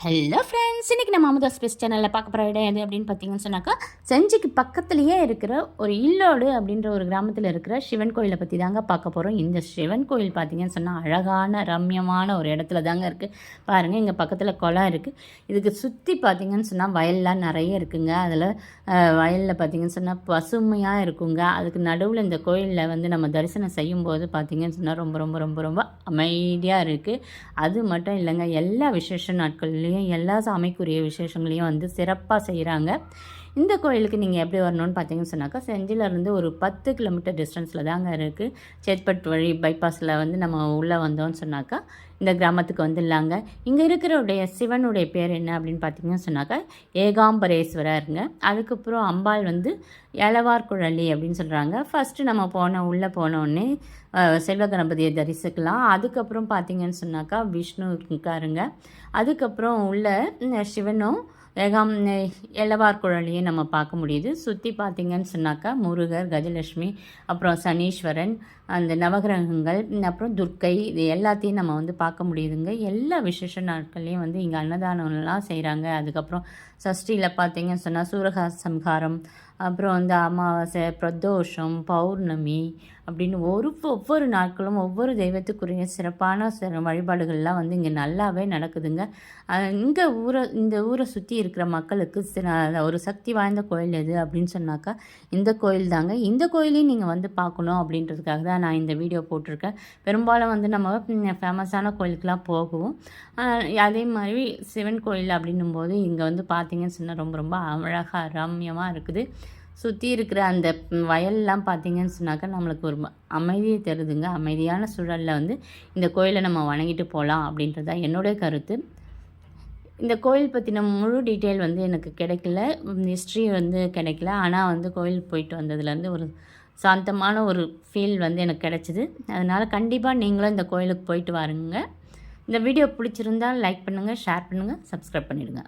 Hello friends இன்றைக்கி நம்ம Amudha space சேனலில் பார்க்க போகிற இடம் எது அப்படின்னு பார்த்தீங்கன்னு சொன்னாக்கா செஞ்சிக்கு பக்கத்துலேயே இருக்கிற ஒரு இல்லோடு அப்படின்ற ஒரு கிராமத்தில் இருக்கிற சிவன் கோயிலை பற்றி தாங்க பார்க்க போகிறோம் இந்த சிவன் கோயில் பார்த்தீங்கன்னு சொன்னால் அழகான ரம்யமான ஒரு இடத்துல தாங்க இருக்குது பாருங்கள் இங்கே பக்கத்தில் குளம் இருக்குது இதுக்கு சுற்றி பார்த்தீங்கன்னு சொன்னால் வயல்லாம் நிறைய இருக்குங்க. அதில் வயலில் பார்த்தீங்கன்னு சொன்னால் பசுமையாக இருக்குங்க. அதுக்கு நடுவில் இந்த கோயிலில் வந்து நம்ம தரிசனம் செய்யும்போது பார்த்தீங்கன்னு சொன்னால் ரொம்ப ரொம்ப ரொம்ப ரொம்ப அமைதியாக இருக்குது அது மட்டும் இல்லைங்க எல்லா விசேஷ நாட்கள்லேயும் எல்லா சாமிக்குரிய விசேஷங்களையும் வந்து சிறப்பாக செய்கிறாங்க இந்த கோயிலுக்கு நீங்கள் எப்படி வரணும்னு பார்த்தீங்கன்னு சொன்னாக்கா செஞ்சிலேருந்து ஒரு பத்து கிலோமீட்டர் டிஸ்டன்ஸில் தாங்க இருக்குது சேத்பட் வழி பைபாஸில் வந்து நம்ம உள்ளே வந்தோம்னு சொன்னாக்கா இந்த கிராமத்துக்கு வந்துடலாங்க. இங்கே இருக்கிறவுடைய சிவனுடைய பேர் என்ன அப்படின்னு பார்த்தீங்கன்னு சொன்னாக்கா ஏகாம்பரேஸ்வரருங்க. அதுக்கப்புறம் அம்பாள் வந்து எளவார்குழலி அப்படின்னு சொல்கிறாங்க ஃபஸ்ட்டு நம்ம போன உள்ளே போனோடனே செல்வ கணபதியை தரிசிக்கலாம். அதுக்கப்புறம் பார்த்தீங்கன்னு சொன்னாக்கா விஷ்ணு இருக்காருங்க. அதுக்கப்புறம் உள்ள சிவனும் ஏகாம் எல்லவார் குழலையும் நம்ம பார்க்க முடியுது. சுற்றி பார்த்தீங்கன்னு சொன்னாக்கா முருகர் கஜலட்சுமி அப்புறம் சனீஸ்வரன் அந்த நவகிரகங்கள் அப்புறம் துர்க்கை இது எல்லாத்தையும் நம்ம வந்து பார்க்க முடியுதுங்க. எல்லா விசேஷ நாட்கள்லேயும் வந்து இங்கே அன்னதானம்லாம் செய்கிறாங்க அதுக்கப்புறம் சஷ்டியில் பார்த்தீங்கன்னு சொன்னால் சூரகா சம்ஹாரம் அப்புறம் வந்து அமாவாசை பிரதோஷம் பௌர்ணமி அப்படின்னு ஒரு ஒவ்வொரு நாட்களும் ஒவ்வொரு தெய்வத்துக்குரிய சிறப்பான சிற வழிபாடுகள்லாம் வந்து இங்கே நல்லாவே நடக்குதுங்க. இங்கே ஊரை இந்த ஊரை சுற்றி இருக்கிற மக்களுக்கு ஒரு சக்தி வாய்ந்த கோயில் எது அப்படின்னு சொன்னாக்கா இந்த கோயில் தாங்க. இந்த கோயிலையும் நீங்கள் வந்து பார்க்கணும் அப்படின்றதுக்காக தான் நான் இந்த வீடியோ போட்டிருக்கேன். பெரும்பாலும் வந்து நம்ம ஃபேமஸான கோயிலுக்கெலாம் போகுவோம் அதே மாதிரி சிவன் கோயில் அப்படின்னும் போது இங்கே வந்து பார்த்தீங்கன்னு சொன்னால் ரொம்ப ரொம்ப அழகாக ரம்யமாக இருக்குது. சுற்றி இருக்கிற அந்த வயல்லாம் பார்த்தீங்கன்னு சொன்னாக்கா நம்மளுக்கு ஒரு அமைதியை தருதுங்க. அமைதியான சூழலில் வந்து இந்த கோயிலை நம்ம வணங்கிட்டு போகலாம் அப்படின்றது தான் என்னுடைய கருத்து. இந்த கோயில் பற்றின முழு டீட்டெயில் வந்து எனக்கு கிடைக்கல. ஹிஸ்ட்ரி வந்து கிடைக்கல. ஆனால் வந்து கோயில் போயிட்டு வந்ததுலேருந்து ஒரு சாந்தமான ஒரு ஃபீல் வந்து எனக்கு கிடச்சிது. அதனால் கண்டிப்பாக நீங்களும் இந்த கோயிலுக்கு போயிட்டு வாருங்க. இந்த வீடியோ பிடிச்சிருந்தால் லைக் பண்ணுங்கள் ஷேர் பண்ணுங்கள் சப்ஸ்கிரைப் பண்ணிவிடுங்க